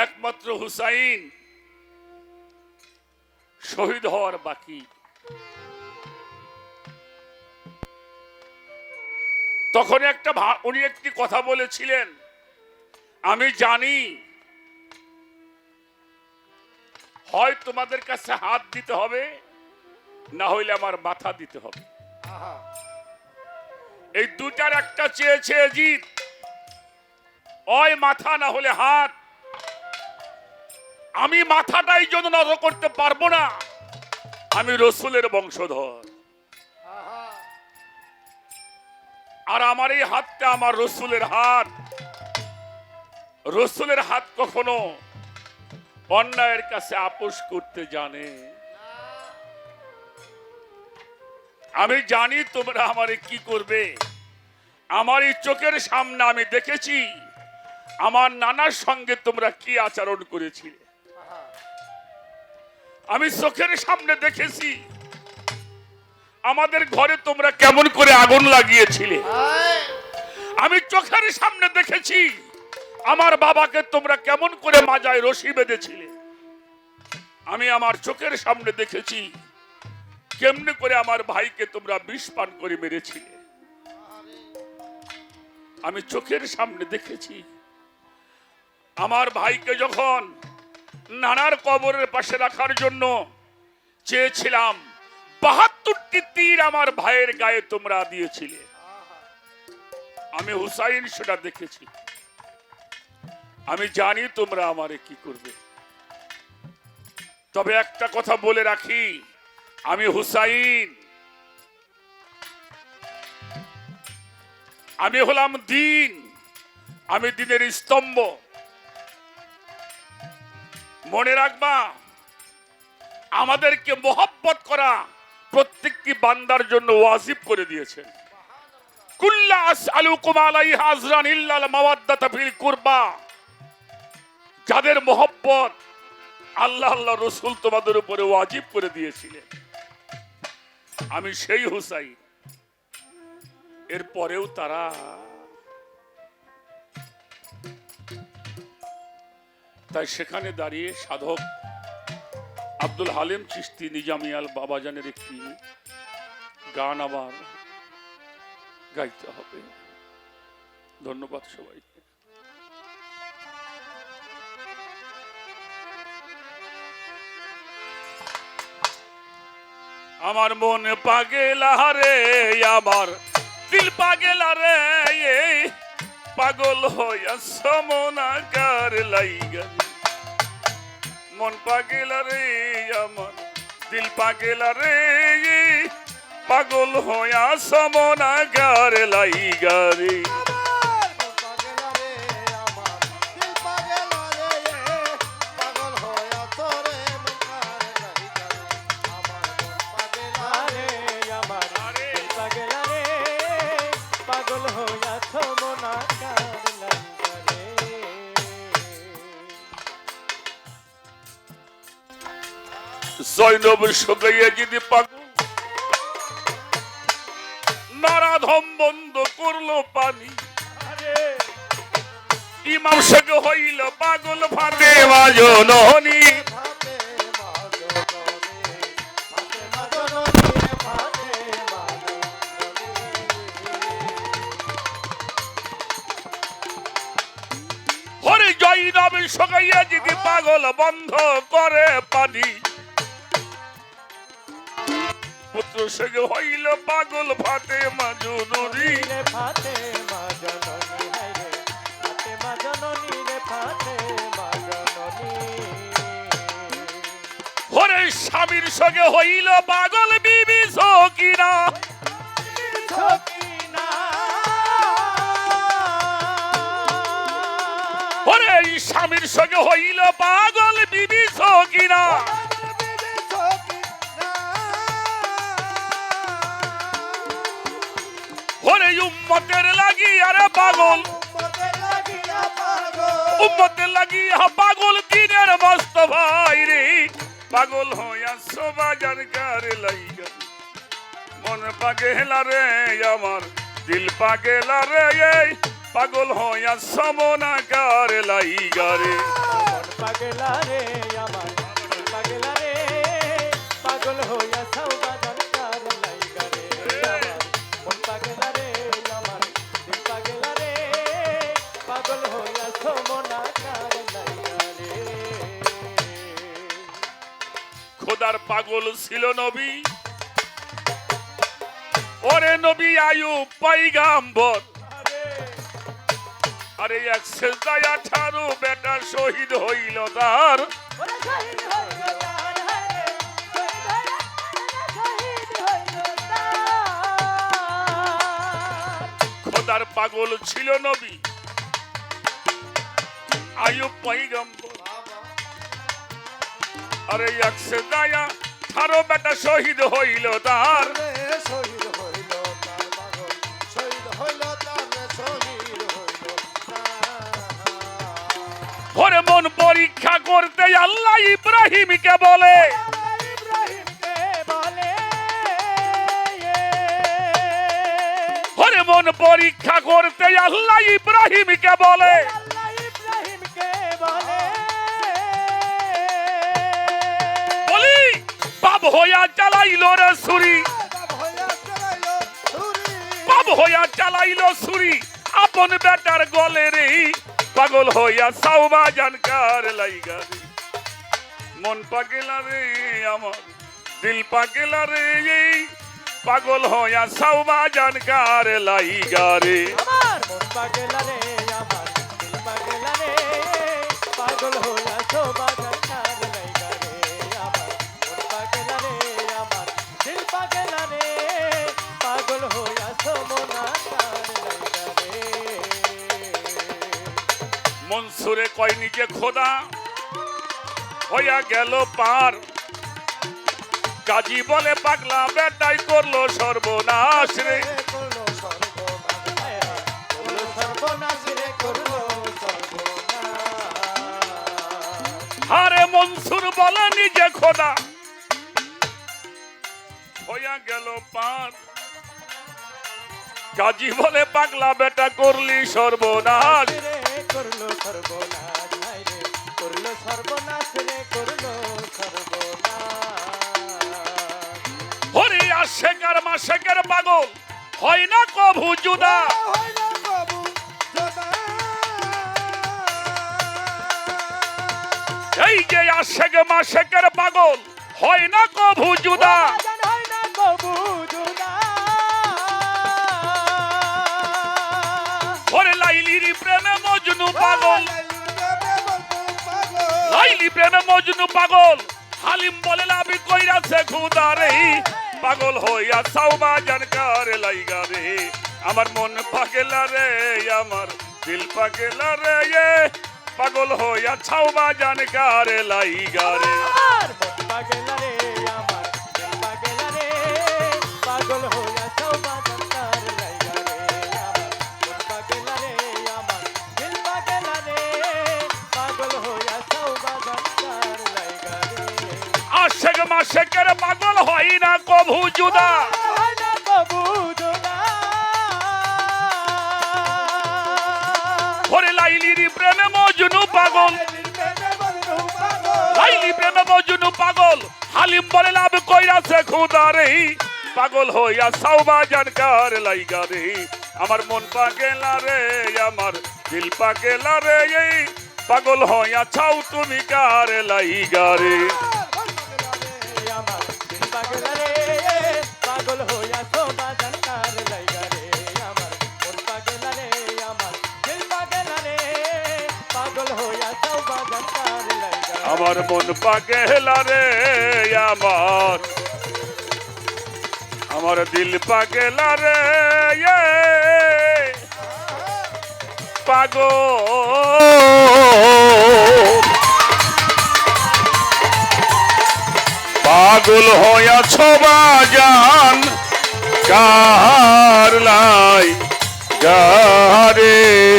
একমাত্র হুসাইন শহীদ হওয়ার বাকি। তখন একটা উনি একটি কথা বলেছিলেন, আমি জানি, হয় তোমাদের কাছে হাত দিতে হবে, না হইলে আমার মাথা দিতে হবে। এই দুটার একটা চেয়েছে জিত ওই মাথা না হলে হাত আমি মাথাটাই জন্য নত করতে পারব না। আমি রসুলের বংশধর। আর আমার এই হাতটা আমার রসুলের হাত। রসুলের হাত কখনো অন্যায়ের কাছে আপোষ করতে জানে। আমি জানি তোমরা আমারে কি করবে। আমার এই চোখের সামনে আমি দেখেছি। আমার নানার সঙ্গে তোমরা কি আচরণ করেছিলে? আমি চোখের সামনে দেখেছি। আমাদের ঘরে তোমরা কেমন করে আগুন লাগিয়েছিলে। আমি চোখের সামনে দেখেছি, আমার বাবাকে তোমরা কেমন করে মাজায় রশি বেঁধেছিলে। আমি আমার চোখের সামনে দেখেছি, কেমনে করে আমার ভাইকে তোমরা বিষ পান করে মেরেছিলে। আমি চোখের সামনে দেখেছি, আমার ভাইকে যখন নানার কবরের পাশে রাখার জন্য চেয়েছিলাম। বাহাত্তরটি তীর আমার ভাইয়ের গায়ে তোমরা দিয়েছিলে। আমি হুসাইন সেটা দেখেছি। আমি জানি তোমরা আমারে কি করবে। তবে একটা কথা বলে রাখি, আমি হুসাইন। আমি হলাম দিন, আমি দিনের স্তম্ভ। মনে রাখবা, আমাদেরকে মোহব্বত করা প্রত্যেকটি বান্দার জন্য ওয়াজিব করে দিয়েছেন যাদের মোহব্বত আল্লাহ আল্লাহ রসুল তোমাদের উপরে ওয়াজিব করে দিয়েছিলেন। আমি সেই হুসাইন। এরপরেও তারা তাই সেখানে দাঁড়িয়ে সাধক আব্দুল হালিম চিস্তি নিজামিয়াল বাবাজানের একটি গান আবার গাইতে হবে। ধন্যবাদ সবাইকে। আমার মন পাগেলা রে আমার দিল পাগেলা রে পাগল হইয়া সমনাকার লাইগা। মন পাগেলা রে আমার দিল পাগেলা রে এই পাগল হইয়া সমনাকার লাইগা রে আরে পাগল হইয়াছ জৈনব শুকাইয়া যদি পাগল। নারাধম বন্ধ করল পানি। ইমাম শেখ হইল পাগল ফাতে মাজননে হরে জৈনব শুকাইয়া যদি পাগল বন্ধ করে পানি। পুত্র শেখ হইল পাগল ফাতে মাজনরি ফাতে ফাতে রে। স্বামীর সঙ্গে হইল পাগল বিবি সকিনা সকিনা ওরে এই স্বামীর সঙ্গে হইল পাগল বিবি সকিনা উম্মতের লাগি আরে পাগল। উম্মতের লাগি হা পাগল দিনের মস্ত ভাই রে। পাগল হইয়া সবাজার কার লাইগা। মন পাগেলা রে আমার, দিল পাগেলা রে এই। পাগল হইয়া সমনা কার লাইগা রে। পাগলা রে আমার পাগলা রে। পাগল হইয়া সৌবাদান খোদার পাগল ছিল নবী। ওরে নবী আয়ু পাইগাম্বর আরে এক সেজদায় আঠারো বেটা শহীদ হইল তার। খোদার পাগল ছিল নবী। আয়ু পাইগাম্বর আরে এক সেজদায় আঠারো বেটা শহীদ হইল তার। শহীদ হইল শহীদ হইল ওরে মন পরীক্ষা করতে আল্লাহ ইব্রাহিমকে বলে। ওরে মন পরীক্ষা করতে আল্লাহ ইব্রাহিমকে বলে। আল্লাহ ইব্রাহিমকে বলি। বাপ হইয়া চালাইলো রে ছুরি। বাপ হইয়া চালাইলো ছুরি। আপন বেটার গলে রে। পাগল হইয়া সাউবা জানকার লাইগা রে। মন পাগেলা রে আমার, দিল পাগেলা রে এই। পাগল হইয়া সাউবা জানকার লাইগা রে। আমার মন পাগলা রে আমার, দিল পাগলা রে। পাগল হইয়া শোভা মনসুরে কয় নিজে খোদা, হইয়া গেল পার। কাজী বলে, পাগলা বেটাই করল সর্বনাশ রে। আরে মনসুর বলে, নিজে খোদা। হইয়া গেল পার। কাজী বলে, পাগলা বেটা করলি সর্বনাশ। রে করল সর্বনাশ হায় রে করল সর্বনাশ রে করল সর্বনাশ। হরে আশেকার মাসেকের পাগল হয় না কভু জুদা হইল বাবু জোদা এই যে আশেক মাসেকের পাগল হয় না কভু জুদা হয় না বাবু জোদা ওরে লাইলির প্রেমে মজনু পাগল। লাইলি প্রেমে মজনু পাগল। হালিম বলে লাভি কইরাছে খুদা রে। পাগল হইয়া সাউবা জানকার লাইগা রে। আমার মন পাগেলা রে আমার দিল পাগেলা রে। এ পাগল হইয়া ছাউবা জানকার লাইগা রে। আমার মন পাগলা রে কভু জুদা। ওরে লাইলির প্রেমে মজনু পাগল। লাইলি প্রেমে মজনু পাগল। হালিম বলে লাভ কইরাছে খুদা রে। পাগল হইয়া সাউবা জানকার লাইগা রে। আমার মন পাগেলা রে, আমার দিল পাগেলা রে। পাগল হইয়া ছাউ তুমি কার লাইগা রে। আমার মন পাগেলা রে, আমার। আমার দিল পাগেলা রে, এ। পাগল। পাগল হইয়াছ বাজান, কার লাই গারে